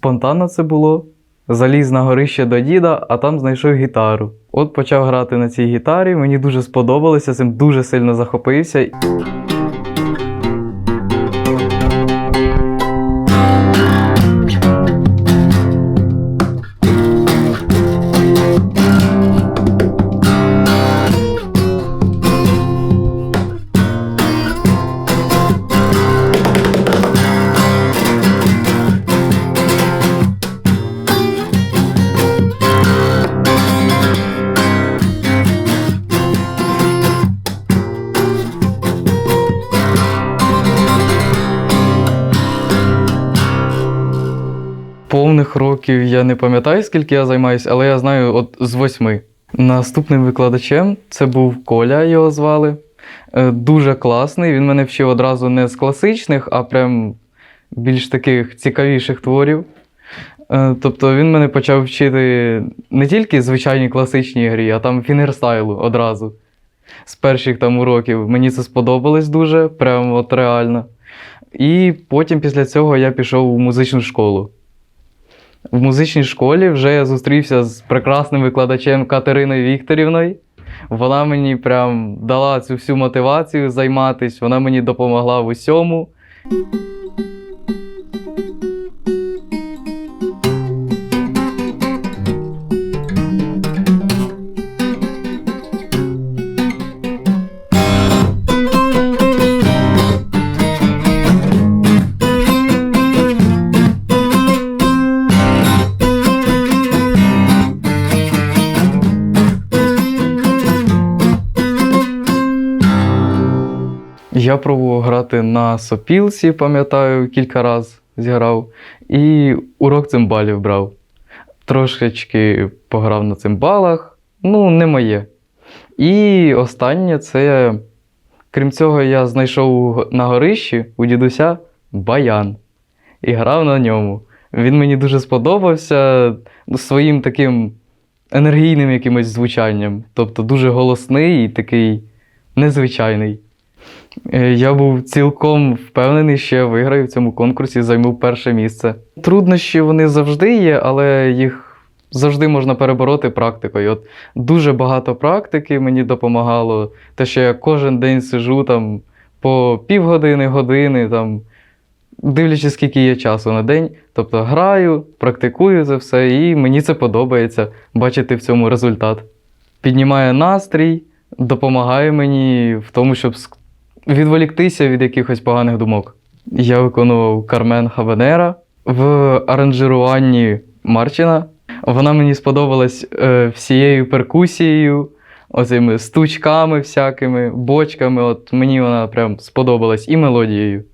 Спонтанно це було. Заліз на горище до діда, а там знайшов гітару. От почав грати на цій гітарі. Мені дуже сподобалося, цим дуже сильно захопився. Повних років я не пам'ятаю, скільки я займаюся, але я знаю от з восьми. Наступним викладачем це був Коля, його звали. Е, Дуже класний. Він мене вчив одразу не з класичних, а прям більш таких цікавіших творів. Е, Тобто він мене почав вчити не тільки звичайній класичній грі, а там фінгерстайлу одразу. З перших там уроків. Мені це сподобалось дуже, прям от реально. І потім після цього я пішов у музичну школу. В музичній школі вже я зустрівся з прекрасним викладачем Катериною Вікторівною. Вона мені прям дала цю всю мотивацію займатися, вона мені допомогла в усьому. Я пробував грати на сопілці, пам'ятаю, кілька разів зіграв. І урок цимбалів брав. Трошечки пограв на цимбалах, ну, не моє. І останнє це, крім цього, я знайшов на горищі у дідуся баян і грав на ньому. Він мені дуже сподобався своїм таким енергійним якимось звучанням. Тобто дуже голосний і такий незвичайний. Е, Я був цілком впевнений, що я виграю в цьому конкурсі, займу перше місце. Труднощі вони завжди є, але їх завжди можна перебороти практикою. От дуже багато практики мені допомагало. Те, що я кожен день сижу там по півгодини, години, там, дивлячись, скільки є часу на день. Тобто граю, практикую це все, і мені це подобається бачити в цьому результат. Піднімає настрій, допомагає мені в тому, щоб відволіктися від якихось поганих думок. Я виконував Кармен Хабанера в аранжируванні Марчина. Вона мені сподобалась е, всією перкусією, оцими стучками всякими, бочками. От мені вона прям сподобалась і мелодією.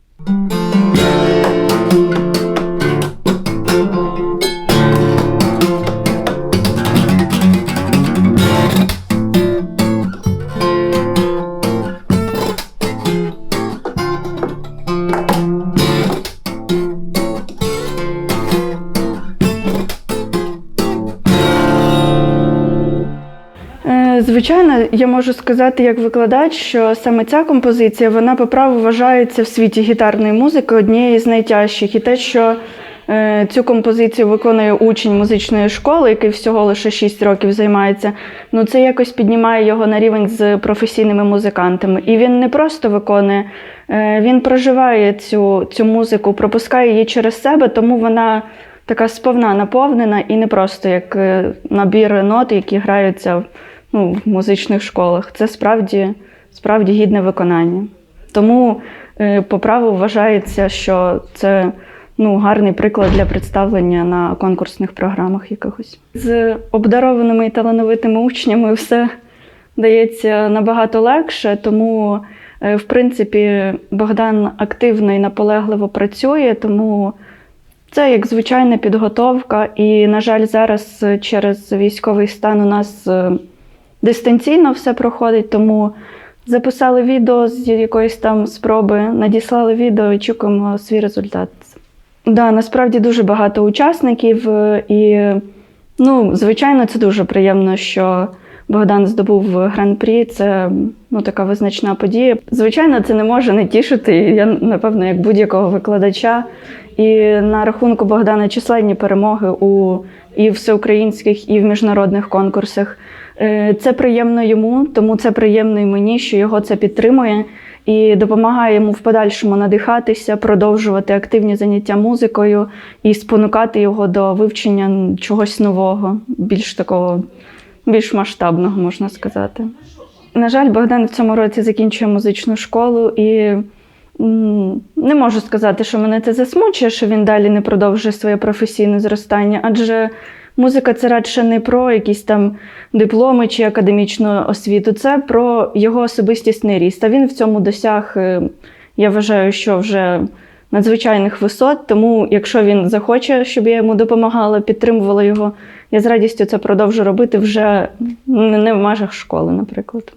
Звичайно, я можу сказати як викладач, що саме ця композиція вона по праву вважається в світі гітарної музики однією з найтяжчих. І те, що е, цю композицію виконує учень музичної школи, який всього лише 6 років займається, ну це якось піднімає його на рівень з професійними музикантами. І він не просто виконує, е, він проживає цю, цю музику, пропускає її через себе, тому вона така сповна наповнена і не просто як е, набір нот, які граються ну, в музичних школах. Це справді, справді гідне виконання. Тому е, по праву вважається, що це ну, гарний приклад для представлення на конкурсних програмах якихось. З обдарованими і талановитими учнями все дається набагато легше, тому, е, в принципі, Богдан активно і наполегливо працює, тому це як звичайна підготовка. І, на жаль, зараз е, через військовий стан у нас дистанційно все проходить, тому записали відео з якоїсь там спроби, надіслали відео і чекаємо свій результат. Да, насправді дуже багато учасників, е, і, ну, звичайно, це дуже приємно, що Богдан здобув гран-прі. Це ну, така визначна подія. Звичайно, це не може не тішити. Я напевно, як будь-якого викладача. І на рахунку Богдана численні перемоги у і всеукраїнських, і в міжнародних конкурсах. Е, Це приємно йому, тому це приємно і мені, що його це підтримує і допомагає йому в подальшому надихатися, продовжувати активні заняття музикою і спонукати його до вивчення чогось нового, більш такого, більш масштабного, можна сказати. На жаль, Богдан в цьому році закінчує музичну школу і не можу сказати, що мене це засмучує, що він далі не продовжує своє професійне зростання, адже музика це радше не про якісь там дипломи чи академічну освіту, це про його особистісний ріст. А він в цьому досяг, е, я вважаю, що вже надзвичайних висот. Тому, якщо він захоче, щоб я йому допомагала, підтримувала його, я з радістю це продовжу робити вже не в межах школи, наприклад.